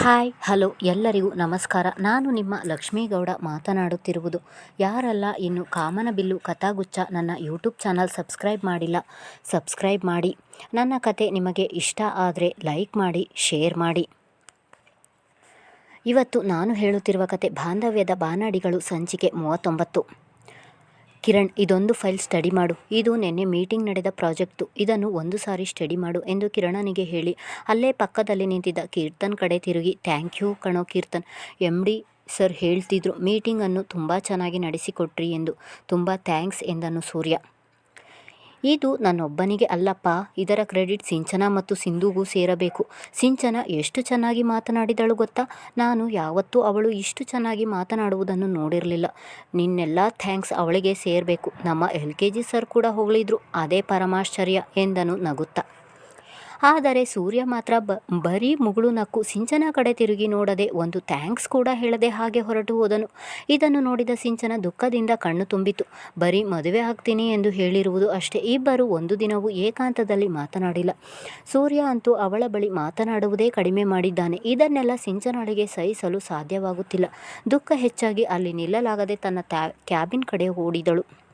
Hi, hello, ಎಲ್ಲರಿಗೂ ನಮಸ್ಕಾರ. ನಾನು ನಿಮ್ಮ ಲಕ್ಷ್ಮೀಗೌಡ ಮಾತನಾಡುತ್ತಿರುವುದು. ಯಾರಲ್ಲ, ಇನ್ನು ಕಾಮನಬಿಲ್ಲು ಕಥಾಗುಚ್ಛ ನನ್ನ ಯೂಟ್ಯೂಬ್ ಚಾನಲ್ ಸಬ್ಸ್ಕ್ರೈಬ್ ಮಾಡಿಲ್ಲ, ಸಬ್ಸ್ಕ್ರೈಬ್ ಮಾಡಿ. ನನ್ನ ಕತೆ ನಿಮಗೆ ಇಷ್ಟ ಆದರೆ ಲೈಕ್ ಮಾಡಿ, ಶೇರ್ ಮಾಡಿ. ಇವತ್ತು ನಾನು ಹೇಳುತ್ತಿರುವ ಕತೆ ಬಾಂಧವ್ಯದ ಬಾನಾಡಿಗಳು ಸಂಚಿಕೆ ಮೂವತ್ತೊಂಬತ್ತು. ಕಿರಣ್, ಇದೊಂದು ಫೈಲ್ ಸ್ಟಡಿ ಮಾಡು. ಇದು ನಿನ್ನೆ ಮೀಟಿಂಗ್ ನಡೆದ ಪ್ರಾಜೆಕ್ಟು. ಇದನ್ನು ಒಂದು ಸಾರಿ ಸ್ಟಡಿ ಮಾಡು ಎಂದು ಕಿರಣನಿಗೆ ಹೇಳಿ. ಅಲ್ಲೇ ಪಕ್ಕದಲ್ಲಿ ನಿಂತಿದ್ದ ಕೀರ್ತನ್ ಕಡೆ ತಿರುಗಿ, ಥ್ಯಾಂಕ್ ಯು ಕಣೋ ಕೀರ್ತನ್. ಎಂ ಡಿ ಸರ್ ಹೇಳ್ತಿದ್ರು, ಮೀಟಿಂಗನ್ನು ತುಂಬ ಚೆನ್ನಾಗಿ ನಡೆಸಿಕೊಟ್ರಿ ಎಂದು. ತುಂಬ ಥ್ಯಾಂಕ್ಸ್ ಎಂದನು ಸೂರ್ಯ. ಇದು ನನ್ನೊಬ್ಬನಿಗೆ ಅಲ್ಲಪ್ಪ. ಇದರ ಕ್ರೆಡಿಟ್ ಸಿಂಚನ ಮತ್ತು ಸಿಂಧುಗೂ ಸೇರಬೇಕು. ಸಿಂಚನ ಎಷ್ಟು ಚೆನ್ನಾಗಿ ಮಾತನಾಡಿದಳು ಗೊತ್ತಾ? ನಾನು ಯಾವತ್ತೂ ಅವಳು ಇಷ್ಟು ಚೆನ್ನಾಗಿ ಮಾತನಾಡುವುದನ್ನು ನೋಡಿರಲಿಲ್ಲ. ನಿನ್ನೆಲ್ಲ ಥ್ಯಾಂಕ್ಸ್ ಅವಳಿಗೆ ಸೇರಬೇಕು. ನಮ್ಮ ಎಲ್ ಕೆ ಜಿ ಸರ್ ಕೂಡ ಹೊಗಳಿದ್ರು. ಅದೇ ಪರಮಾಶ್ಚರ್ಯ ಎಂದನು ನಗುತ್ತಾ. ಆದರೆ ಸೂರ್ಯ ಮಾತ್ರ ಬ, ಬರೀ ಮುಗುಳು ನಕ್ಕು ಸಿಂಚನ ಕಡೆ ತಿರುಗಿ ನೋಡದೆ ಒಂದು ಥ್ಯಾಂಕ್ಸ್ ಕೂಡ ಹೇಳದೆ ಹಾಗೆ ಹೊರಟು ಹೋದನು. ಇದನ್ನು ನೋಡಿದ ಸಿಂಚನ ದುಃಖದಿಂದ ಕಣ್ಣು ತುಂಬಿತು. ಬರೀ ಮದುವೆ ಆಗ್ತೀನಿ ಎಂದು ಹೇಳಿರುವುದು ಅಷ್ಟೇ. ಇಬ್ಬರು ಒಂದು ದಿನವೂ ಏಕಾಂತದಲ್ಲಿ ಮಾತನಾಡಿಲ್ಲ. ಸೂರ್ಯ ಅಂತೂ ಅವಳ ಬಳಿ ಮಾತನಾಡುವುದೇ ಕಡಿಮೆ ಮಾಡಿದ್ದಾನೆ. ಇದನ್ನೆಲ್ಲ ಸಿಂಚನಳಿಗೆ ಸಹಿಸಲು ಸಾಧ್ಯವಾಗುತ್ತಿಲ್ಲ. ದುಃಖ ಹೆಚ್ಚಾಗಿ ಅಲ್ಲಿ ನಿಲ್ಲಲಾಗದೆ ತನ್ನ ಕ್ಯಾಬಿನ್ ಕಡೆ ಓಡಿದಳು.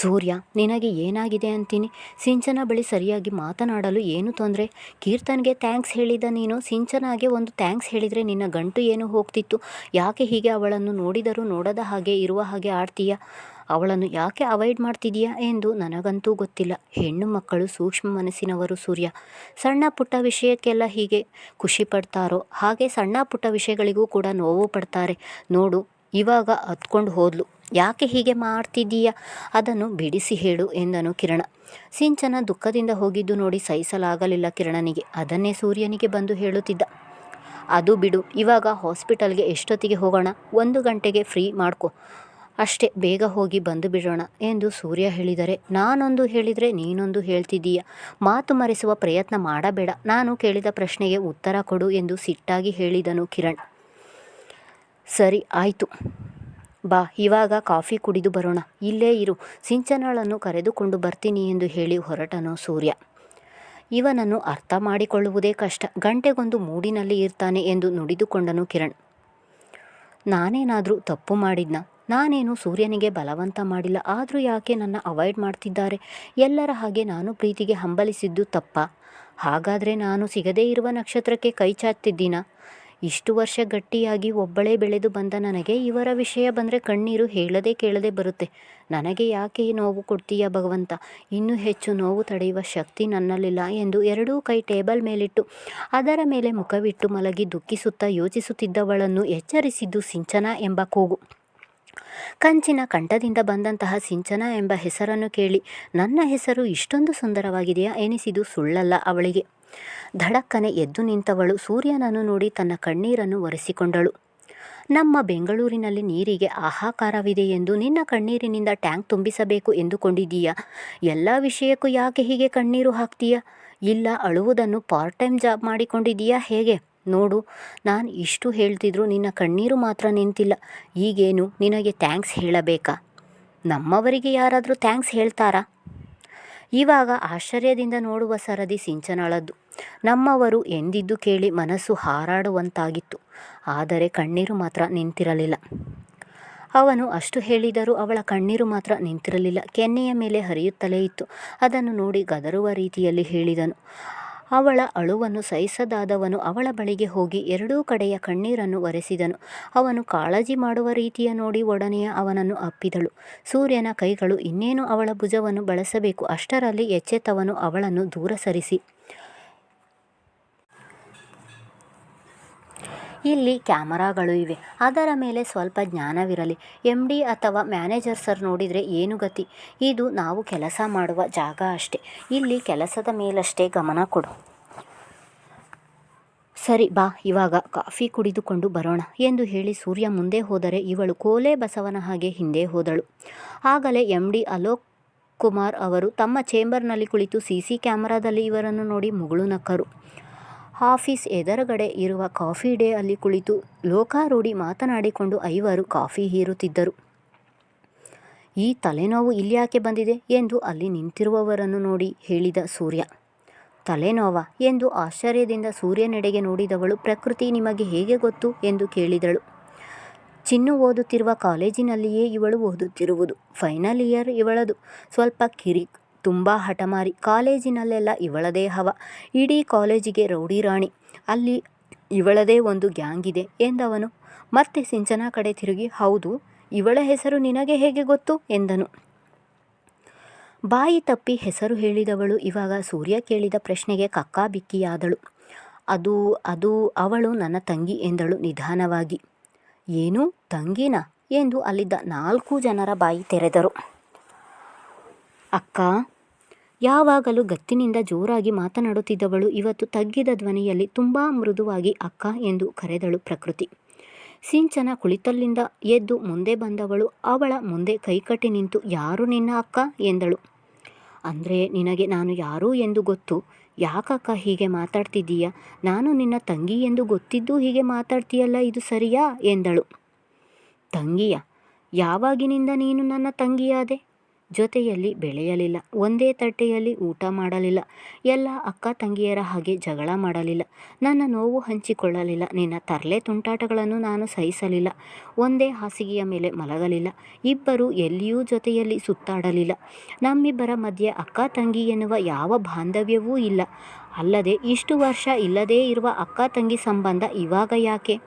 ಸೂರ್ಯ, ನಿನಗೆ ಏನಾಗಿದೆ ಅಂತೀನಿ? ಸಿಂಚನ ಬಳಿ ಸರಿಯಾಗಿ ಮಾತನಾಡಲು ಏನು ತೊಂದರೆ? ಕೀರ್ತನ್ಗೆ ಥ್ಯಾಂಕ್ಸ್ ಹೇಳಿದ ನೀನು? ಸಿಂಚನಾಗೆ ಒಂದು ಥ್ಯಾಂಕ್ಸ್ ಹೇಳಿದರೆ ನಿನ್ನ ಗಂಟು ಏನು ಹೋಗ್ತಿತ್ತು? ಯಾಕೆ ಹೀಗೆ ಅವಳನ್ನು ನೋಡಿದರೂ ನೋಡದ ಹಾಗೆ ಇರುವ ಹಾಗೆ ಆಡ್ತೀಯ? ಅವಳನ್ನು ಯಾಕೆ ಅವಾಯ್ಡ್ ಮಾಡ್ತಿದೀಯಾ ಎಂದು ನನಗಂತೂ ಗೊತ್ತಿಲ್ಲ. ಹೆಣ್ಣು ಮಕ್ಕಳು ಸೂಕ್ಷ್ಮ ಮನಸ್ಸಿನವರು ಸೂರ್ಯ. ಸಣ್ಣ ಪುಟ್ಟ ವಿಷಯಕ್ಕೆಲ್ಲ ಹೀಗೆ ಖುಷಿ ಪಡ್ತಾರೋ? ಹಾಗೆ ಸಣ್ಣ ಪುಟ್ಟ ವಿಷಯಗಳಿಗೂ ಕೂಡ ನೋವು ಪಡ್ತಾರೆ. ನೋಡು, ಇವಾಗ ಹತ್ಕೊಂಡು ಹೋದ್ಲು. ಯಾಕೆ ಹೀಗೆ ಮಾಡ್ತಿದ್ದೀಯ? ಅದನ್ನು ಬಿಡಿಸಿ ಹೇಳು ಎಂದನು ಕಿರಣ. ಸಿಂಚನ ದುಃಖದಿಂದ ಹೋಗಿದ್ದು ನೋಡಿ ಸಹಿಸಲಾಗಲಿಲ್ಲ ಕಿರಣನಿಗೆ. ಅದನ್ನೇ ಸೂರ್ಯನಿಗೆ ಬಂದು ಹೇಳುತ್ತಿದ್ದ. ಅದು ಬಿಡು, ಇವಾಗ ಹಾಸ್ಪಿಟಲ್ಗೆ ಎಷ್ಟೊತ್ತಿಗೆ ಹೋಗೋಣ? ಒಂದು ಗಂಟೆಗೆ ಫ್ರೀ ಮಾಡ್ಕೊ. ಅಷ್ಟೇ, ಬೇಗ ಹೋಗಿ ಬಂದು ಬಿಡೋಣ ಎಂದು ಸೂರ್ಯ ಹೇಳಿದರೆ. ನಾನೊಂದು ಹೇಳಿದರೆ ನೀನೊಂದು ಹೇಳ್ತಿದ್ದೀಯ? ಮಾತು ಮರೆಸುವ ಪ್ರಯತ್ನ ಮಾಡಬೇಡ. ನಾನು ಕೇಳಿದ ಪ್ರಶ್ನೆಗೆ ಉತ್ತರ ಕೊಡು ಎಂದು ಸಿಟ್ಟಾಗಿ ಹೇಳಿದನು ಕಿರಣ್. ಸರಿ, ಆಯಿತು. ಬಾ, ಇವಾಗ ಕಾಫಿ ಕುಡಿದು ಬರೋಣ. ಇಲ್ಲೇ ಇರು. ಸಿಂಚನಳನ್ನು ಕರೆದುಕೊಂಡು ಬರ್ತೀನಿ ಎಂದು ಹೇಳಿ ಹೊರಟನು ಸೂರ್ಯ. ಇವನನ್ನು ಅರ್ಥ ಮಾಡಿಕೊಳ್ಳುವುದೇ ಕಷ್ಟ. ಗಂಟೆಗೊಂದು ಮೂಡಿನಲ್ಲಿ ಇರ್ತಾನೆ ಎಂದು ನುಡಿದುಕೊಂಡನು ಕಿರಣ್. ನಾನೇನಾದರೂ ತಪ್ಪು ಮಾಡಿದ್ನ? ನಾನೇನು ಸೂರ್ಯನಿಗೆ ಬಲವಂತ ಮಾಡಿಲ್ಲ? ಆದರೂ ಯಾಕೆ ನನ್ನ ಅವಾಯ್ಡ್ ಮಾಡ್ತಿದ್ದಾರೆ? ಎಲ್ಲರ ಹಾಗೆ ನಾನು ಪ್ರೀತಿಗೆ ಹಂಬಲಿಸಿದ್ದು ತಪ್ಪ? ಹಾಗಾದರೆ ನಾನು ಸಿಗದೇ ಇರುವ ನಕ್ಷತ್ರಕ್ಕೆ ಕೈ ಚಾಚ್ತಿದ್ದೀನ? ಇಷ್ಟು ವರ್ಷ ಗಟ್ಟಿಯಾಗಿ ಒಬ್ಬಳೇ ಬೆಳೆದು ಬಂದ ನನಗೆ ಇವರ ವಿಷಯ ಬಂದರೆ ಕಣ್ಣೀರು ಹೇಳದೆ ಕೇಳದೆ ಬರುತ್ತೆ. ನನಗೆ ಯಾಕೆ ನೋವು ಕೊಡ್ತೀಯ ಭಗವಂತ? ಇನ್ನೂ ಹೆಚ್ಚು ನೋವು ತಡೆಯುವ ಶಕ್ತಿ ನನ್ನಲ್ಲಿಲ್ಲ ಎಂದು ಎರಡೂ ಕೈ ಟೇಬಲ್ ಮೇಲಿಟ್ಟು, ಅದರ ಮೇಲೆ ಮುಖವಿಟ್ಟು ಮಲಗಿ ದುಃಖಿಸುತ್ತಾ ಯೋಚಿಸುತ್ತಿದ್ದವಳನ್ನು ಎಚ್ಚರಿಸಿದ್ದು ಸಿಂಚನ ಎಂಬ ಕೂಗು. ಕಂಚಿನ ಕಂಠದಿಂದ ಬಂದಂತಹ ಸಿಂಚನ ಎಂಬ ಹೆಸರನ್ನು ಕೇಳಿ, ನನ್ನ ಹೆಸರು ಇಷ್ಟೊಂದು ಸುಂದರವಾಗಿದೆಯಾ ಎನಿಸಿದು ಸುಳ್ಳಲ್ಲ ಅವಳಿಗೆ. ಧಡಕ್ಕನೆ ಎದ್ದು ನಿಂತವಳು ಸೂರ್ಯನನ್ನು ನೋಡಿ ತನ್ನ ಕಣ್ಣೀರನ್ನು ಒರೆಸಿಕೊಂಡಳು. ನಮ್ಮ ಬೆಂಗಳೂರಿನಲ್ಲಿ ನೀರಿಗೆ ಆಹಾಕಾರವಿದೆ ಎಂದು ನಿನ್ನ ಕಣ್ಣೀರಿನಿಂದ ಟ್ಯಾಂಕ್ ತುಂಬಿಸಬೇಕು ಎಂದುಕೊಂಡಿದ್ದೀಯಾ? ಎಲ್ಲ ವಿಷಯಕ್ಕೂ ಯಾಕೆ ಹೀಗೆ ಕಣ್ಣೀರು ಹಾಕ್ತೀಯಾ? ಇಲ್ಲ, ಅಳುವುದನ್ನು ಪಾರ್ಟ್ ಟೈಮ್ ಜಾಬ್ ಮಾಡಿಕೊಂಡಿದ್ದೀಯಾ ಹೇಗೆ? ನೋಡು, ನಾನು ಇಷ್ಟು ಹೇಳ್ತಿದ್ರು ನಿನ್ನ ಕಣ್ಣೀರು ಮಾತ್ರ ನಿಂತಿಲ್ಲ. ಈಗೇನು ನಿನಗೆ ಥ್ಯಾಂಕ್ಸ್ ಹೇಳಬೇಕಾ? ನಮ್ಮವರಿಗೆ ಯಾರಾದರೂ ಥ್ಯಾಂಕ್ಸ್ ಹೇಳ್ತಾರಾ? ಇವಾಗ ಆಶ್ಚರ್ಯದಿಂದ ನೋಡುವ ಸರದಿ ಸಿಂಚನಳದ್ದು. ನಮ್ಮವರು ಎಂದಿದ್ದು ಕೇಳಿ ಮನಸ್ಸು ಹಾರಾಡುವಂತಾಗಿತ್ತು. ಆದರೆ ಕಣ್ಣೀರು ಮಾತ್ರ ನಿಂತಿರಲಿಲ್ಲ. ಅವನು ಅಷ್ಟು ಹೇಳಿದರೂ ಅವಳ ಕಣ್ಣೀರು ಮಾತ್ರ ನಿಂತಿರಲಿಲ್ಲ. ಕೆನ್ನೆಯ ಮೇಲೆ ಹರಿಯುತ್ತಲೇ ಇತ್ತು. ಅದನ್ನು ನೋಡಿ ಗದರುವ ರೀತಿಯಲ್ಲಿ ಹೇಳಿದನು. ಅವಳ ಅಳುವನ್ನು ಸಹಿಸದಾದವನು ಅವಳ ಬಳಿಗೆ ಹೋಗಿ ಎರಡೂ ಕಡೆಯ ಕಣ್ಣೀರನ್ನು ಒರೆಸಿದನು. ಅವನು ಕಾಳಜಿ ಮಾಡುವ ರೀತಿಯ ನೋಡಿ ಒಡನೆಯ ಅವನನ್ನು ಅಪ್ಪಿದಳು. ಸೂರ್ಯನ ಕೈಗಳು ಇನ್ನೇನು ಅವಳ ಭುಜವನ್ನು ಬಳಸಬೇಕು? ಅಷ್ಟರಲ್ಲಿ ಎಚ್ಚೆತ್ತವನು ಅವಳನ್ನು ದೂರ ಸರಿಸಿ. ಇಲ್ಲಿ ಕ್ಯಾಮರಾಗಳು ಇವೆ. ಅದರ ಮೇಲೆ ಸ್ವಲ್ಪ ಜ್ಞಾನವಿರಲಿ. ಎಂ ಡಿ ಅಥವಾ ಮ್ಯಾನೇಜರ್ ಸರ್ ನೋಡಿದರೆ ಏನು ಗತಿ? ಇದು ನಾವು ಕೆಲಸ ಮಾಡುವ ಜಾಗ ಅಷ್ಟೆ. ಇಲ್ಲಿ ಕೆಲಸದ ಮೇಲಷ್ಟೇ ಗಮನ ಕೊಡು. ಸರಿ, ಬಾ, ಇವಾಗ ಕಾಫಿ ಕುಡಿದುಕೊಂಡು ಬರೋಣ ಎಂದು ಹೇಳಿ ಸೂರ್ಯ ಮುಂದೆ ಹೋದರೆ ಇವಳು ಕೋಲೆ ಬಸವನ ಹಾಗೆ ಹಿಂದೆ ಹೋದಳು. ಆಗಲೇ ಎಂ ಡಿ ಅಲೋಕ್ ಕುಮಾರ್ ಅವರು ತಮ್ಮ ಚೇಂಬರ್ನಲ್ಲಿ ಕುಳಿತು ಸಿ ಸಿ ಕ್ಯಾಮರಾದಲ್ಲಿ ಇವರನ್ನು ನೋಡಿ ಮುಗುಳು ನಕ್ಕರು. ಆಫೀಸ್ ಎದುರುಗಡೆ ಇರುವ ಕಾಫಿ ಡೇ ಅಲ್ಲಿ ಕುಳಿತು ಲೋಕಾರೂಢಿ ಮಾತನಾಡಿಕೊಂಡು ಐವರು ಕಾಫಿ ಹೀರುತ್ತಿದ್ದರು. ಈ ತಲೆನೋವು ಇಲ್ಯಾಕೆ ಬಂದಿದೆ ಎಂದು ಅಲ್ಲಿ ನಿಂತಿರುವವರನ್ನು ನೋಡಿ ಹೇಳಿದ ಸೂರ್ಯ. ತಲೆನೋವ ಎಂದು ಆಶ್ಚರ್ಯದಿಂದ ಸೂರ್ಯನೆಡೆಗೆ ನೋಡಿದವಳು, ಪ್ರಕೃತಿ ನಿಮಗೆ ಹೇಗೆ ಗೊತ್ತು? ಎಂದು ಕೇಳಿದಳು. ಚಿನ್ನು ಓದುತ್ತಿರುವ ಕಾಲೇಜಿನಲ್ಲಿಯೇ ಇವಳು ಓದುತ್ತಿರುವುದು. Final year ಇವಳದು. ಸ್ವಲ್ಪ ಕಿರಿ ತುಂಬ ಹಠಮಾರಿ. ಕಾಲೇಜಿನಲ್ಲೆಲ್ಲ ಇವಳದೇ ಹವ. ಇಡೀ ಕಾಲೇಜಿಗೆ ರೌಡಿ ರಾಣಿ. ಅಲ್ಲಿ ಇವಳದೇ ಒಂದು ಗ್ಯಾಂಗ್ ಇದೆ ಎಂದವನು. ಮತ್ತೆ ಸಿಂಚನ ಕಡೆ ತಿರುಗಿ, ಹೌದು, ಇವಳ ಹೆಸರು ನಿನಗೆ ಹೇಗೆ ಗೊತ್ತು? ಎಂದನು. ಬಾಯಿ ತಪ್ಪಿ ಹೆಸರು ಹೇಳಿದವಳು ಇವಾಗ ಸೂರ್ಯ ಕೇಳಿದ ಪ್ರಶ್ನೆಗೆ ಕಕ್ಕಾಬಿಕ್ಕಿಯಾದಳು ಅದು ಅದು ಅವಳು ನನ್ನ ತಂಗಿ ಎಂದಳು ನಿಧಾನವಾಗಿ. ಏನು, ತಂಗಿನ? ಎಂದು ಅಲ್ಲಿದ್ದ ನಾಲ್ಕು ಜನರ ಬಾಯಿ ತೆರೆದರು. ಅಕ್ಕ, ಯಾವಾಗಲೂ ಗತ್ತಿನಿಂದ ಜೋರಾಗಿ ಮಾತನಾಡುತ್ತಿದ್ದವಳು ಇವತ್ತು ತಗ್ಗಿದ ಧ್ವನಿಯಲ್ಲಿ ತುಂಬ ಮೃದುವಾಗಿ ಅಕ್ಕ ಎಂದು ಕರೆದಳು ಪ್ರಕೃತಿ. ಸಿಂಚನ ಕುಳಿತಲ್ಲಿಂದ ಎದ್ದು ಮುಂದೆ ಬಂದವಳು, ಅವಳ ಮುಂದೆ ಕೈಕಟ್ಟಿ ನಿಂತು, ಯಾರು ನಿನ್ನ ಅಕ್ಕ? ಎಂದಳು. ಅಂದರೆ ನಿನಗೆ ನಾನು ಯಾರು ಎಂದು ಗೊತ್ತು? ಯಾಕಕ್ಕ ಹೀಗೆ ಮಾತಾಡ್ತಿದ್ದೀಯ? ನಾನು ನಿನ್ನ ತಂಗಿ ಎಂದು ಗೊತ್ತಿದ್ದು ಹೀಗೆ ಮಾತಾಡ್ತೀಯಲ್ಲ, ಇದು ಸರಿಯಾ? ಎಂದಳು. ತಂಗಿಯ? ಯಾವಾಗಿನಿಂದ ನೀನು ನನ್ನ ತಂಗಿಯಾದೆ? ಜೊತೆಯಲ್ಲಿ ಬೆಳೆಯಲಿಲ್ಲ. ಒಂದೇ ತಟ್ಟೆಯಲ್ಲಿ ಊಟ ಮಾಡಲಿಲ್ಲ. ಎಲ್ಲ ಅಕ್ಕ ತಂಗಿಯರ ಹಾಗೆ ಜಗಳ ಮಾಡಲಿಲ್ಲ. ನನ್ನ ನೋವು ಹಂಚಿಕೊಳ್ಳಲಿಲ್ಲ. ನಿನ್ನ ತರಲೆ ತುಂಟಾಟಗಳನ್ನು ನಾನು ಸಹಿಸಲಿಲ್ಲ. ಒಂದೇ ಹಾಸಿಗೆಯ ಮೇಲೆ ಮಲಗಲಿಲ್ಲ. ಇಬ್ಬರು ಎಲ್ಲಿಯೂ ಜೊತೆಯಲ್ಲಿ ಸುತ್ತಾಡಲಿಲ್ಲ. ನಮ್ಮಿಬ್ಬರ ಮಧ್ಯೆ ಅಕ್ಕ ತಂಗಿ ಎನ್ನುವ ಯಾವ ಬಾಂಧವ್ಯವೂ ಇಲ್ಲ. ಅಲ್ಲದೆ ಇಷ್ಟು ವರ್ಷ ಇಲ್ಲದೇ ಇರುವ ಅಕ್ಕ ತಂಗಿ ಸಂಬಂಧ ಇವಾಗ ಯಾಕೆ?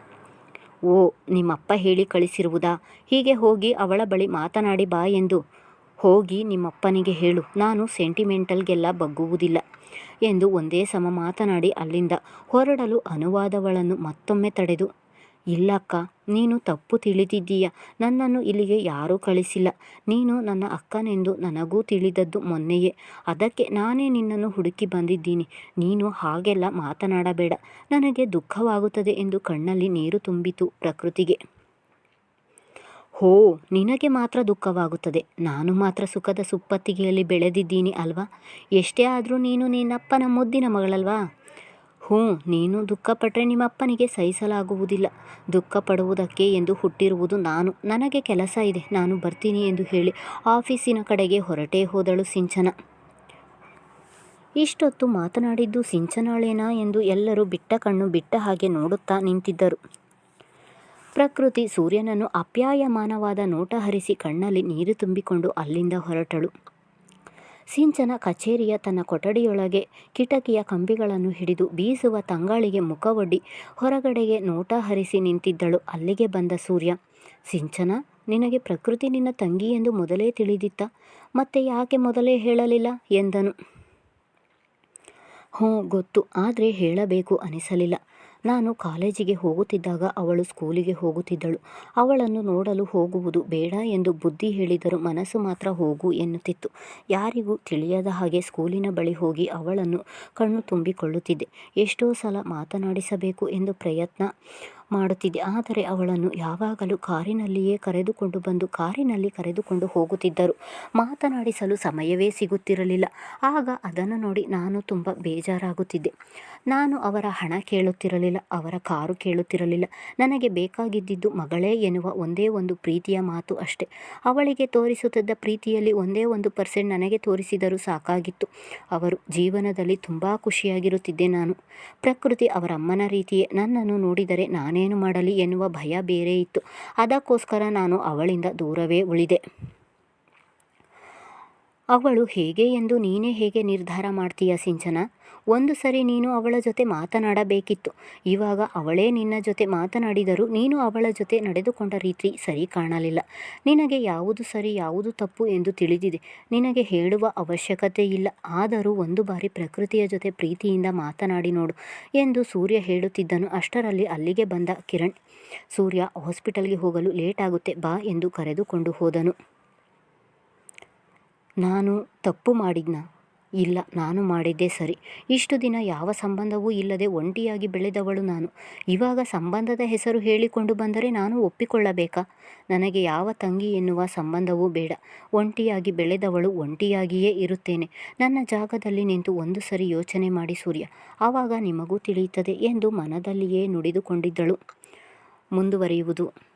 ಓ, ನಿಮ್ಮಪ್ಪ ಹೇಳಿ ಕಳಿಸಿರುವುದಾ? ಹೀಗೆ ಹೋಗಿ ಅವಳ ಬಳಿ ಮಾತನಾಡಿ ಬಾ ಎಂದು. ಹೋಗಿ ನಿಮ್ಮಪ್ಪನಿಗೆ ಹೇಳು, ನಾನು ಸೆಂಟಿಮೆಂಟಲ್ಗೆಲ್ಲ ಬಗ್ಗುವುದಿಲ್ಲ ಎಂದು ಒಂದೇ ಸಮ ಮಾತನಾಡಿ ಅಲ್ಲಿಂದ ಹೊರಡಲು ಅನುವಾದವಳನ್ನು ಮತ್ತೊಮ್ಮೆ ತಡೆದು, ಇಲ್ಲಕ್ಕ, ನೀನು ತಪ್ಪು ತಿಳಿದಿದ್ದೀಯ? ನನ್ನನ್ನು ಇಲ್ಲಿಗೆ ಯಾರೂ ಕಳಿಸಿಲ್ಲ. ನೀನು ನನ್ನ ಅಕ್ಕನೆಂದು ನನಗೂ ತಿಳಿದದ್ದು ಮೊನ್ನೆಯೇ. ಅದಕ್ಕೆ ನಾನೇ ನಿನ್ನನ್ನು ಹುಡುಕಿ ಬಂದಿದ್ದೀನಿ. ನೀನು ಹಾಗೆಲ್ಲ ಮಾತನಾಡಬೇಡ. ನನಗೆ ದುಃಖವಾಗುತ್ತದೆ ಎಂದು ಕಣ್ಣಲ್ಲಿ ನೀರು ತುಂಬಿತು ಪ್ರಕೃತಿಗೆ. ಹೋ, ನಿನಗೆ ಮಾತ್ರ ದುಃಖವಾಗುತ್ತದೆ. ನಾನು ಮಾತ್ರ ಸುಖದ ಸುಪ್ಪತ್ತಿಗೆಯಲ್ಲಿ ಬೆಳೆದಿದ್ದೀನಿ ಅಲ್ವಾ? ಎಷ್ಟೇ ಆದರೂ ನೀನು ನಿನ್ನಪ್ಪನ ಮುದ್ದಿನ ಮಗಳಲ್ವಾ? ಹ್ಞೂ, ನೀನು ದುಃಖಪಟ್ಟರೆ ನಿಮ್ಮಪ್ಪನಿಗೆ ಸಹಿಸಲಾಗುವುದಿಲ್ಲ. ದುಃಖ ಪಡುವುದಕ್ಕೆ ಎಂದು ಹುಟ್ಟಿರುವುದು ನಾನು. ನನಗೆ ಕೆಲಸ ಇದೆ. ನಾನು ಬರ್ತೀನಿ ಎಂದು ಹೇಳಿ ಆಫೀಸಿನ ಕಡೆಗೆ ಹೊರಟೇ ಹೋದಳು ಸಿಂಚನ. ಇಷ್ಟೊತ್ತು ಮಾತನಾಡಿದ್ದು ಸಿಂಚನಾಳೇನಾ ಎಂದು ಎಲ್ಲರೂ ಬಿಟ್ಟ ಕಣ್ಣು ಬಿಟ್ಟ ಹಾಗೆ ನೋಡುತ್ತಾ ನಿಂತಿದ್ದರು. ಪ್ರಕೃತಿ ಸೂರ್ಯನನ್ನು ಅಪ್ಯಾಯಮಾನವಾದ ನೋಟ ಹರಿಸಿ ಕಣ್ಣಲ್ಲಿ ನೀರು ತುಂಬಿಕೊಂಡು ಅಲ್ಲಿಂದ ಹೊರಟಳು. ಸಿಂಚನ ಕಚೇರಿಯ ತನ್ನ ಕೊಠಡಿಯೊಳಗೆ ಕಿಟಕಿಯ ಕಂಬಿಗಳನ್ನು ಹಿಡಿದು ಬೀಸುವ ತಂಗಾಳಿಗೆ ಮುಖವೊಡ್ಡಿ ಹೊರಗಡೆಗೆ ನೋಟ ಹರಿಸಿ ನಿಂತಿದ್ದಳು. ಅಲ್ಲಿಗೆ ಬಂದ ಸೂರ್ಯ, ಸಿಂಚನ, ನಿನಗೆ ಪ್ರಕೃತಿ ನಿನ್ನ ತಂಗಿ ಎಂದು ಮೊದಲೇ ತಿಳಿದಿತ್ತ. ಮತ್ತೆ ಯಾಕೆ ಮೊದಲೇ ಹೇಳಲಿಲ್ಲ? ಎಂದನು. ಹ್ಞೂ, ಗೊತ್ತು. ಆದರೆ ಹೇಳಬೇಕು ಅನಿಸಲಿಲ್ಲ. ನಾನು ಕಾಲೇಜಿಗೆ ಹೋಗುತ್ತಿದ್ದಾಗ ಅವಳು ಸ್ಕೂಲಿಗೆ ಹೋಗುತ್ತಿದ್ದಳು. ಅವಳನ್ನು ನೋಡಲು ಹೋಗುವುದು ಬೇಡ ಎಂದು ಬುದ್ಧಿ ಹೇಳಿದರೂ ಮನಸ್ಸು ಮಾತ್ರ ಹೋಗು ಎನ್ನುತ್ತಿತ್ತು. ಯಾರಿಗೂ ತಿಳಿಯದ ಹಾಗೆ ಸ್ಕೂಲಿನ ಬಳಿ ಹೋಗಿ ಅವಳನ್ನು ಕಣ್ಣು ತುಂಬಿಕೊಳ್ಳುತ್ತಿದ್ದೆ. ಎಷ್ಟೋ ಸಲ ಮಾತನಾಡಿಸಬೇಕು ಎಂದು ಪ್ರಯತ್ನ ಮಾಡುತ್ತಿದ್ದೆ. ಆದರೆ ಅವಳನ್ನು ಯಾವಾಗಲೂ ಕಾರಿನಲ್ಲಿಯೇ ಕರೆದುಕೊಂಡು ಬಂದು ಕಾರಿನಲ್ಲಿ ಕರೆದುಕೊಂಡು ಹೋಗುತ್ತಿದ್ದರು. ಮಾತನಾಡಿಸಲು ಸಮಯವೇ ಸಿಗುತ್ತಿರಲಿಲ್ಲ. ಆಗ ಅದನ್ನು ನೋಡಿ ನಾನು ತುಂಬ ಬೇಜಾರಾಗುತ್ತಿದ್ದೆ. ನಾನು ಅವರ ಹಣ ಕೇಳುತ್ತಿರಲಿಲ್ಲ, ಅವರ ಕಾರು ಕೇಳುತ್ತಿರಲಿಲ್ಲ. ನನಗೆ ಬೇಕಾಗಿದ್ದಿದ್ದು ಮಗಳೇ ಎನ್ನುವ ಒಂದೇ ಒಂದು ಪ್ರೀತಿಯ ಮಾತು ಅಷ್ಟೆ. ಅವಳಿಗೆ ತೋರಿಸುತ್ತಿದ್ದ ಪ್ರೀತಿಯಲ್ಲಿ ಒಂದೇ ಒಂದು ಪರ್ಸೆಂಟ್ ನನಗೆ ತೋರಿಸಿದರೂ ಸಾಕಾಗಿತ್ತು. ಅವರು ಜೀವನದಲ್ಲಿ ತುಂಬ ಖುಷಿಯಾಗಿರುತ್ತಿದ್ದೆ ನಾನು. ಪ್ರಕೃತಿ ಅವರ ಅಮ್ಮನ ರೀತಿಯೇ ನನ್ನನ್ನು ನೋಡಿದರೆ ನಾನೇನು ಮಾಡಲಿ ಎನ್ನುವ ಭಯ ಬೇರೆ ಇತ್ತು. ಅದಕ್ಕೋಸ್ಕರ ನಾನು ಅವಳಿಂದ ದೂರವೇ ಉಳಿದೆ. ಅವಳು ಹೇಗೆ ಎಂದು ನೀನೇ ಹೇಗೆ ನಿರ್ಧಾರ ಮಾಡ್ತೀಯ ಸಿಂಚನ? ಒಂದು ಸರಿ ನೀನು ಅವಳ ಜೊತೆ ಮಾತನಾಡಬೇಕಿತ್ತು. ಇವಾಗ ಅವಳೇ ನಿನ್ನ ಜೊತೆ ಮಾತನಾಡಿದರೂ ನೀನು ಅವಳ ಜೊತೆ ನಡೆದುಕೊಂಡ ರೀತಿ ಸರಿ ಕಾಣಲಿಲ್ಲ. ನಿನಗೆ ಯಾವುದು ಸರಿ, ಯಾವುದು ತಪ್ಪು ಎಂದು ತಿಳಿದಿದೆ. ನಿನಗೆ ಹೇಳುವ ಅವಶ್ಯಕತೆ ಇಲ್ಲ. ಆದರೂ ಒಂದು ಬಾರಿ ಪ್ರಕೃತಿಯ ಜೊತೆ ಪ್ರೀತಿಯಿಂದ ಮಾತನಾಡಿ ನೋಡು ಎಂದು ಸೂರ್ಯ ಹೇಳುತ್ತಿದ್ದನು. ಅಷ್ಟರಲ್ಲಿ ಅಲ್ಲಿಗೆ ಬಂದ ಕಿರಣ್, ಸೂರ್ಯ ಹಾಸ್ಪಿಟಲ್ಗೆ ಹೋಗಲು ಲೇಟ್ ಆಗುತ್ತೆ, ಬಾ ಎಂದು ಕರೆದುಕೊಂಡು ಹೋದನು. ನಾನು ತಪ್ಪು ಮಾಡಿದ್ನ? ಇಲ್ಲ, ನಾನು ಮಾಡಿದ್ದೆ ಸರಿ. ಇಷ್ಟು ದಿನ ಯಾವ ಸಂಬಂಧವೂ ಇಲ್ಲದೆ ಒಂಟಿಯಾಗಿ ಬೆಳೆದವಳು ನಾನು. ಇವಾಗ ಸಂಬಂಧದ ಹೆಸರು ಹೇಳಿಕೊಂಡು ಬಂದರೆ ನಾನು ಒಪ್ಪಿಕೊಳ್ಳಬೇಕಾ? ನನಗೆ ಯಾವ ತಂಗಿ ಎನ್ನುವ ಸಂಬಂಧವೂ ಬೇಡ. ಒಂಟಿಯಾಗಿ ಬೆಳೆದವಳು ಒಂಟಿಯಾಗಿಯೇ ಇರುತ್ತೇನೆ. ನನ್ನ ಜಾಗದಲ್ಲಿ ನಿಂತು ಒಂದು ಸರಿ ಯೋಚನೆ ಮಾಡಿ ಸೂರ್ಯ, ಆವಾಗ ನಿಮಗೂ ತಿಳಿಯುತ್ತದೆ ಎಂದು ಮನದಲ್ಲಿಯೇ ನುಡಿದುಕೊಂಡಿದ್ದಳು. ಮುಂದುವರಿಯುವುದು.